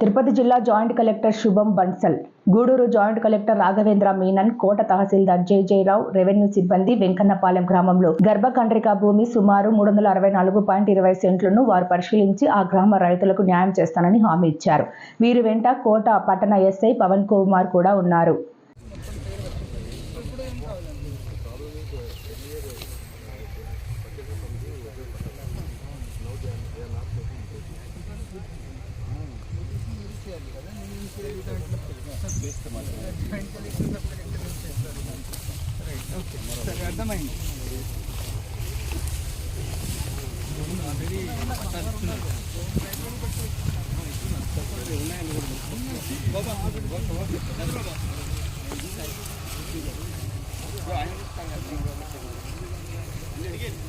తిరుపతి జిల్లా joint collector Shubham Bansal Gudur joint collector Raghavendra Menon Kota tahsildar Jai Jayarao revenue సిబ్బంది వెంకన్నపాలెం గ్రామంలో. గర్భకండ్రిక భూమి సుమారు మూడు వందల అరవై నాలుగు పాయింట్ ఇరవై సెంట్లను వారు పరిశీలించి ఆ గ్రామ రైతులకు న్యాయం చేస్తానని హామీ ఇచ్చారు. వీరి వెంట కోట పట్టణ ఎస్ఐ పవన్ కుమార్ కూడా ఉన్నారు. సరే అర్థమైంది పురుష